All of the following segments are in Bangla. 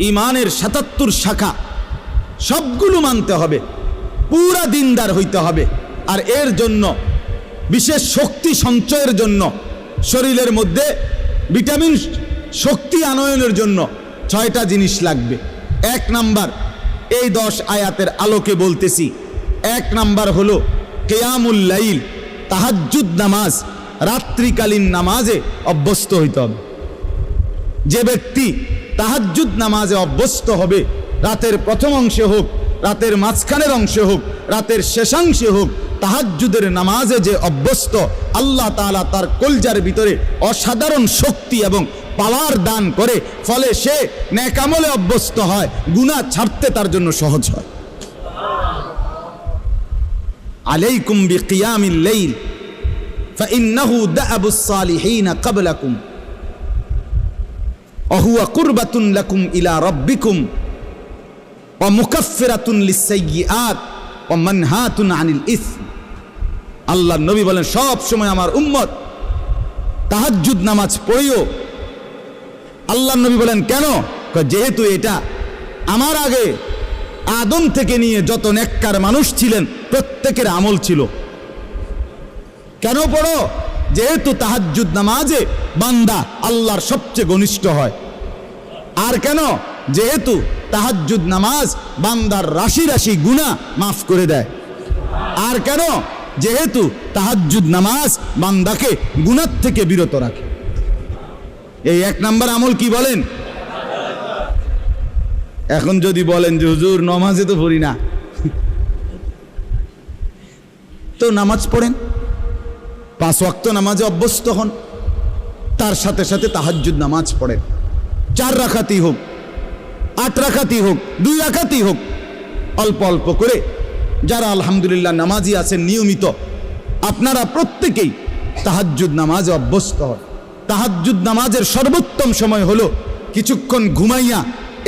ইমানের সাতাত্তর শাখা। সবগুলো মানতে হবে। পুরা দিনদার হইতে হবে। আর এর জন্য, বিশেষ শক্তি সঞ্চয়ের জন্য, শরীরের মধ্যে ভিটামিন শক্তি আনয়নের জন্য ছয়টা জিনিস লাগবে। এক নাম্বার, এই দশ আয়াতের আলোকে বলতেছি। এক নাম্বার হলো কেয়ামুল লাইল, তাহাজ্জুদ নামাজ, রাত্রিকালীন নামাজে অভ্যস্ত হইতে হবে। যে ব্যক্তি তাহাজ্জুদ নামাজে অভ্যস্ত হবে রাতের প্রথম অংশে হোক রাতের মাঝখানের অংশে হোক রাতের শেষাংশে হোক তাহাজ্জুদের নামাজে যে অভ্যস্ত আল্লাহ তাআলা তার কলজার ভিতরে অসাধারণ শক্তি এবং পাওয়ার দান করে ফলে সে ন্যাকামলে অভ্যস্ত হয় গুনাহ ছাড়তে তার জন্য সহজ হয় আলাইকুম বিকিয়ামিল লাইল فإنه دأب الصالحين قبلكم অহুয়া কুরবাতুন লাকুম ইলা রব্বিকুম ও মুকাফেরাতুন লিসাইয়াত ও মানহাতুন আনিল ইস আল্লাহ নবী বলেন, সব সময় আমার উম্মত তাহাজুদ নামাজ পড়িও। আল্লাহ নবী বলেন, কেন? যেহেতু এটা আমার আগে আদম থেকে নিয়ে যত নেককার মানুষ ছিলেন, প্রত্যেকের আমল ছিল। কেন পড়ো? যেহেতু তাহাজ্জুদ নামাজে বান্দা আল্লাহর সবচেয়ে ঘনিষ্ঠ হয়। আর কেন? যেহেতু তাহাজ্জুদ নামাজ বান্দার রাশি রাশি গুণা মাফ করে দেয়। আর কেন? যেহেতু তাহাজ্জুদ নামাজ বান্দাকে গুনার থেকে বিরত রাখে। এই এক নাম্বার আমল কি বলেন? এখন যদি বলেন যে, হুজুর, নমাজে তো পড়ি না। তো নামাজ পড়েন? পাঁচ ওয়াক্ত নামাজে অভ্যস্ত হন। তার সাথে সাথে তাহাজ্জুদ নামাজ পড়েন। চার রাখাতি হোক, আট রাখাতি হোক, দুই রাখাতি হোক, অল্প অল্প করে যারা আলহামদুলিল্লাহ নামাজি আছেন নিয়মিত, আপনারা প্রত্যেকেই তাহাজ্জুদ নামাজে অভ্যস্ত হন। তাহাজ্জুদ নামাজের সর্বোত্তম সময় হলো কিছুক্ষণ ঘুমাইয়া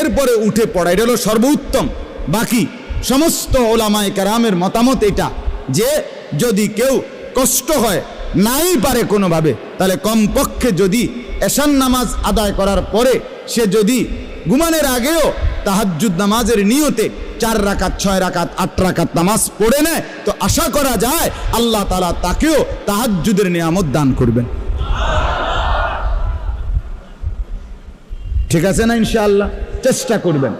এরপরে উঠে পড়া। এটা হলো সর্বোত্তম। বাকি সমস্ত ওলামায় কারামের মতামত এটা যে যদি কেউ কষ্ট হয়, নাই পারে কোনোভাবে। তাহলে কমপক্ষে যদি এশান নামাজ আদায় করার পরে সে যদি ঘুমানের আগেও তাহাজ্জুদ নামাজের নিয়তে চার রাকাত, ছয় রাকাত, আট রাকাত নামাজ পড়ে নেয়, তো আশা করা যায় আল্লাহ তালা তাকেও তাহাজ্জুদের নিয়ামত দান করবেন। ঠিক আছে না ইনশাআল্লাহ? চেষ্টা করবেন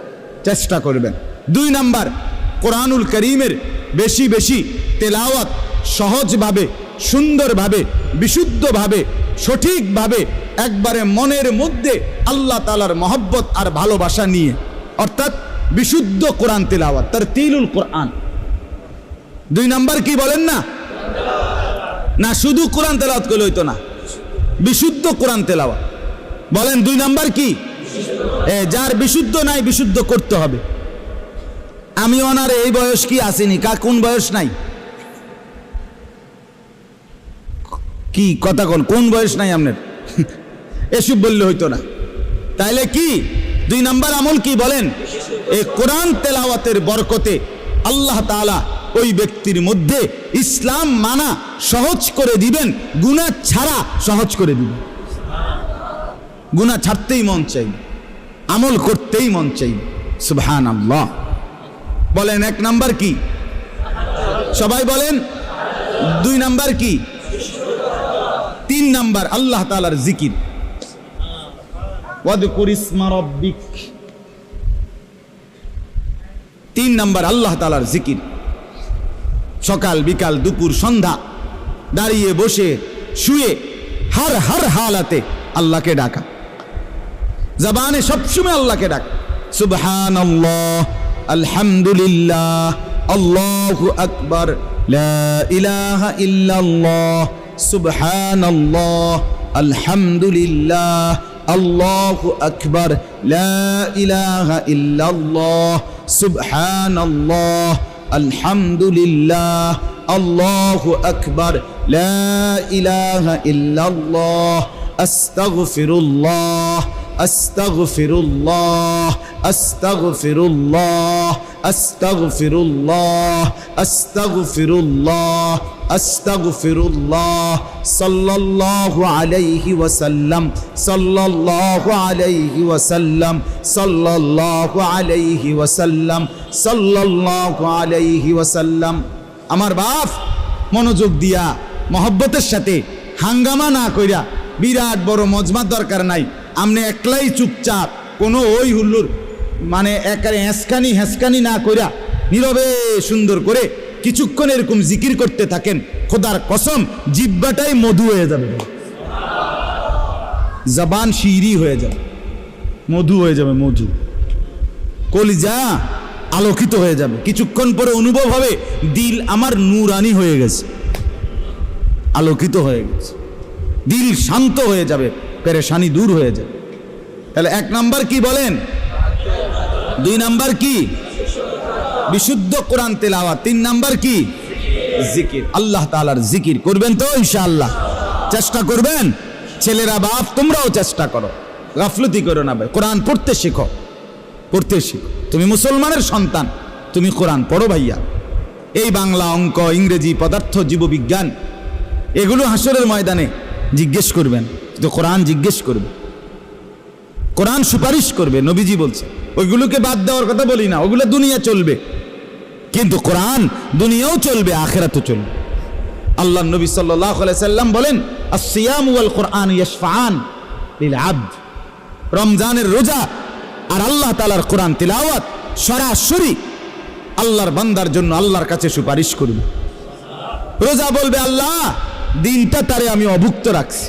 চেষ্টা করবেন। দুই নাম্বার, কোরআনুল করিমের বেশি বেশি তেলাওয়াত সহজভাবে, সুন্দরভাবে, বিশুদ্ধভাবে, সঠিকভাবে, একবারে মনের মধ্যে আল্লাহ তালার মহব্বত আর ভালোবাসা নিয়ে, অর্থাৎ বিশুদ্ধ কোরআন তেলাওয়াত তার তিলুল কোরআন। দুই নাম্বার কি বলেন না? না, শুধু কোরআন তেলাওয়াত করলে হইতো না। বিশুদ্ধ কোরআন তেলাওয়াত। বলেন দুই নাম্বার কি? যার বিশুদ্ধ নাই, বিশুদ্ধ করতে হবে। আমি ওনার এই বয়স কি আসেনি? কা, কোন বয়স নাই? কি কথা কোন? কোন বয়স নাই আপনার? এসব বললে হইতো না। তাইলে কি? দুই নাম্বার আমল কি বলেন? এই কোরআন তেলাওয়াতের বরকতে আল্লাহ তাআলা ওই ব্যক্তির মধ্যে ইসলাম মানা সহজ করে দিবেন, গুনাহ ছাড়া সহজ করে দিবেন। গুনাহ ছাড়তেই মন চাই, আমল করতেই মন চাই। সুবহান আল্লাহ বলেন, এক নাম্বার কি? সবাই বলেন, দুই নাম্বার কি? তিন নাম্বার আল্লাহ তালার জিকির। তিন নাম্বার আল্লাহ তালার জিকির। সকাল, বিকাল, দুপুর, সন্ধ্যা, দাঁড়িয়ে, বসে, শুয়ে, হার হার হালাতে আল্লাহকে ডাকা। জবানে সবসময় আল্লাহকে ডাক। সুবহান আলহামদুলিল্লাহ, আল্লাহ আকবর ইলাহা ইল্লাল্লাহ سبحان الله الحمد لله الله أكبر لا إله إلا الله سبحان الله الحمد لله الله أكبر لا إله إلا الله أستغفر الله أستغفر الله أستغفر الله আস্তাগফিরুল্লাহ আস্তাগফিরুল্লাহ আস্তাগফিরুল্লাহ, সাল্লাল্লাহু আলাইহি ওয়াসাল্লাম, সাল্লাল্লাহু আলাইহি ওয়াসাল্লাম, সাল্লাল্লাহু আলাইহি ওয়াসাল্লাম, সাল্লাল্লাহু আলাইহি ওয়াসাল্লাম। আমার বাপ মনোযোগ দিয়া, মহব্বতের সাথে হাঙ্গামা না কইরা বিরাট বড় মজমার দরকার নাই। আমনে একলাই চুপচাপ কোনো ওই হুল্লুর মানে একারে হেঁসকানি হেঁসকানি না কইরা নীরবে সুন্দর করে কিছুক্ষণ এরকম জিকির করতে থাকেন। খোদার কসম, জিব্বাটাই মধু হয়ে যাবে। জবান শিরি হয়ে যাবে। মধু হয়ে যাবে, মধু। কলিজা আলোকিত হয়ে যাবে। কিছুক্ষণ পরে অনুভব হবে, দিল আমার নূরানি হয়ে গেছে। আলোকিত হয়ে গেছে। দিল শান্ত হয়ে যাবে, পেরেশানি দূর হয়ে যাবে। তাহলে এক নাম্বার কি বলেন? দুই নাম্বার কি? বিশুদ্ধ কোরআন তেলাওয়া তিন নাম্বার কি? জিকির। আল্লাহ তাআলার জিকির করবেন তো, ইনশাআল্লাহ। চেষ্টা করবেন? ছেলেরা বাপ, তোমরাও চেষ্টা করো। গাফলতি করো না ভাই। কোরআন পড়তে শেখো। পড়তে শিখো। তুমি মুসলমানের সন্তান। তুমি কোরআন পড়ো ভাইয়া। এই বাংলা অঙ্ক, ইংরেজি পদার্থ, জীববিজ্ঞান, এগুলো হাসরের ময়দানে জিজ্ঞেস করবেন। তো কোরআন জিজ্ঞেস করবে। কোরআন সুপারিশ করবে, নবীজি বলছে। ওইগুলোকে বাদ দেওয়ার কথা বলি না, ওগুলো দুনিয়া চলবে। কিন্তু কোরআন দুনিয়াও চলবে, আখেরাতও চলবে। আল্লাহ নবী আলাইহি সাল্লাম বলেন কোরআন রমজানের রোজা আর আল্লাহ তালার কোরআন তিলাওয়াত সরাসরি আল্লাহর বান্দার জন্য আল্লাহর কাছে সুপারিশ করবে। রোজা বলবে, আল্লাহ, দিনটা তারে আমি অভুক্ত রাখছি।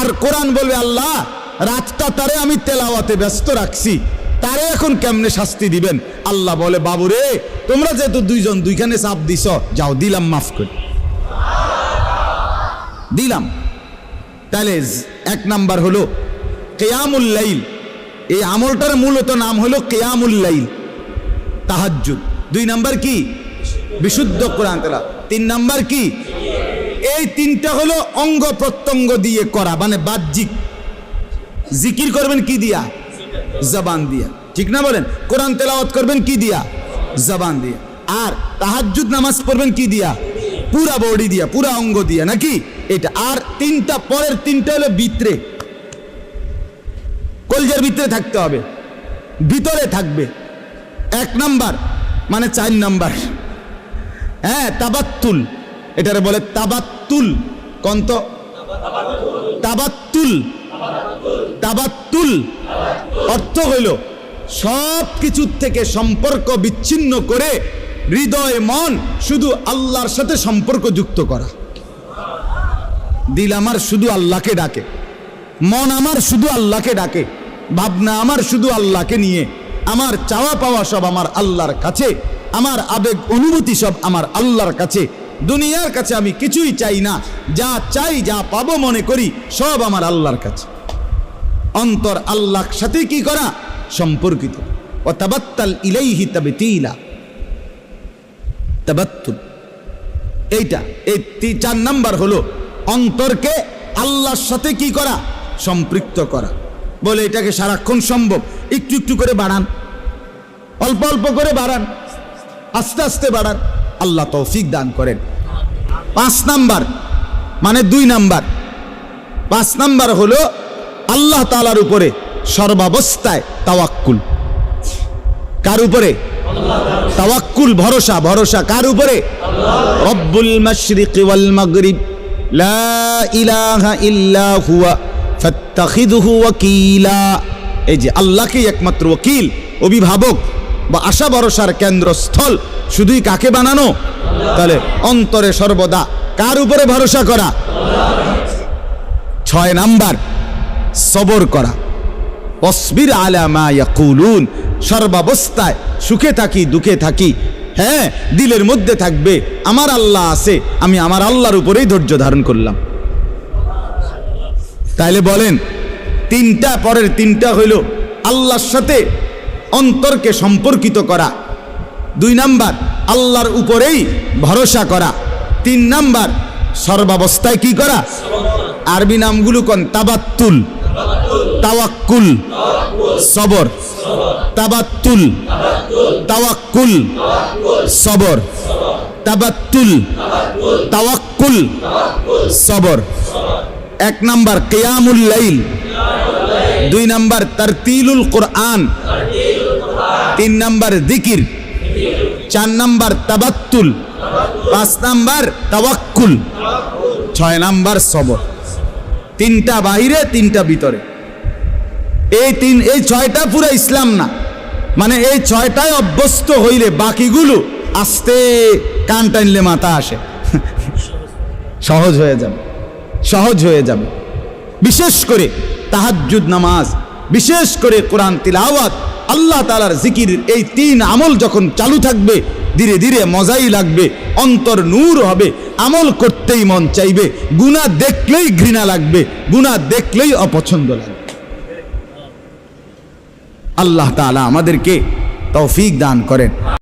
আর কোরআন বলবে, আল্লাহ রাতটা তারে আমি তেলাওয়াতে ব্যস্ত রাখছি। তারে এখন কেমনে শাস্তি দিবেন? আল্লাহ বলে, বাবুরে, তোমরা যেহেতু দুইজন, দুইখানে চাপ দিছ, যাও, দিলাম, মাফ করে। দিলাম। তাহলে এক নাম্বার হলো, কেয়ামুল লাইল। এই আমলটার মূলত নাম হলো কেয়ামুল লাইল, তাহাজ্জুদ। দুই নাম্বার কি? বিশুদ্ধ কোরআন তেলা তিন নাম্বার কি? এই তিনটা হলো অঙ্গ প্রত্যঙ্গ দিয়ে করা মানে বাহ্যিক জিকির করবেন কি দিয়া? জবান দিয়া। ঠিক না বলেন? কোরআন তেলাওয়াত করবেন কি দিয়া? জবান দিয়া। আর তাহাজ্জুদ নামাজ পড়বেন কি দিয়া? পুরা বডি দিয়া, পুরা অঙ্গ দিয়া, নাকি? এটা। আর তিনটা, পরের তিনটা হলো ভিতরে কলজের ভিতরে থাকতে হবে। ভিতরে থাকবে। এক নাম্বার মানে চার নাম্বার। হ্যাঁ তাবাত্তুল। এটারে বলে তাবাত্তুল। কন্ত তাবাত্তুল। তাবাত্তুল অর্থ হইল সব কিছুর থেকে সম্পর্ক বিচ্ছিন্ন করে হৃদয়, মন শুধু আল্লাহর সাথে সম্পর্ক যুক্ত করা। দিল আমার শুধু আল্লাহকে ডাকে, মন আমার শুধু আল্লাহকে ডাকে, ভাবনা আমার শুধু আল্লাহকে নিয়ে, আমার চাওয়া পাওয়া সব আমার আল্লাহর কাছে, আমার আবেগ অনুভূতি সব আমার আল্লাহর কাছে, দুনিয়ার কাছে আমি কিছুই চাই না, যা চাই যা পাবো মনে করি সব আমার আল্লাহর কাছে। অন্তর আল্লাহর সাথে কি করা? সম্পর্কিত। ও তাবাত্তাল ইলাইহি তাবতিলা। তাবাত্তুল। এইটা, এই চার নাম্বার হলো অন্তরকে আল্লাহর সাথে কি করা? সম্পৃক্ত করা। বলে এটাকে সারাক্ষণ সম্ভব। একটু একটু করে বাড়ান। অল্প অল্প করে বাড়ান। আস্তে আস্তে বাড়ান। আল্লাহ তৌফিক দান করেন। পাঁচ নাম্বার মানে দুই নাম্বার। পাঁচ নাম্বার হলো আল্লাহ তালার উপরে সর্বাবস্থায় তাওয়াক্কুল। কার উপরে? তাওয়াক্কুল, ভরসা। ভরসা কার উপরে? রব্বুল মাশরিক ওয়াল মাগরিব। লা ইলাহা ইল্লা হুয়া, ফাত্তাখিযুহু ওয়াকিলা। এই যে আল্লাহকেই একমাত্র ওকিল অভিভাবক বা আশা ভরসার কেন্দ্রস্থল। শুধুই কাকে বানানো? তাহলে অন্তরে সর্বদা কার উপরে ভরসা করা? ছয় নাম্বার সবর করা। অসবির আলামা ইয়াকুলুন। সর্বাবস্থায় সুখে থাকি, দুঃখে থাকি। হ্যাঁ দিলের মধ্যে থাকবে। আমার আল্লাহ আছে, আমি আমার আল্লাহর উপরেই ধৈর্য ধারণ করলাম। তাইলে বলেন, তিনটা পরের তিনটা হইল আল্লাহর সাথে অন্তরকে সম্পর্কিত করা। দুই নাম্বার, আল্লাহর উপরেই ভরসা করা। তিন নাম্বার, সর্বাবস্থায় কি করা? আরবি নামগুলো কোন? তাবাত্তুল। তাওয়াক্কুল, সবর। তাবাত্তুল, তাওয়াক্কুল, সবর। তাবাত্তুল, তাওয়াক্কুল, সবর। এক নাম্বার কেয়ামুল লাইল। দুই নাম্বার তারতিলুল কোরআন। তিন নাম্বার দিকির চার নাম্বার তাবাত্তুল। পাঁচ নাম্বার তাওয়াক্কুল। ছয় নাম্বার সবর। তিনটা বাহিরে, তিনটা ভিতরে। এই তিন, এই ছয়টা পুরো ইসলাম না। মানে এই ছয়টায় অভ্যস্ত হইলে বাকিগুলো আস্তে কান টানলে মাথা আসে। সহজ হয়ে যাবে। সহজ হয়ে যাবে। বিশেষ করে তাহাজ্জুদ নামাজ, বিশেষ করে কোরআন তিলাওয়াত, আল্লাহ তালার জিকির, এই তিন আমল যখন চালু থাকবে, ধীরে ধীরে মজাই লাগবে, অন্তর নূর হবে, আমল করতেই মন চাইবে। গুণা দেখলেই ঘৃণা লাগবে, গুণা দেখলেই অপছন্দ লাগবে। আল্লাহ তালা আমাদেরকে তৌফিক দান করেন।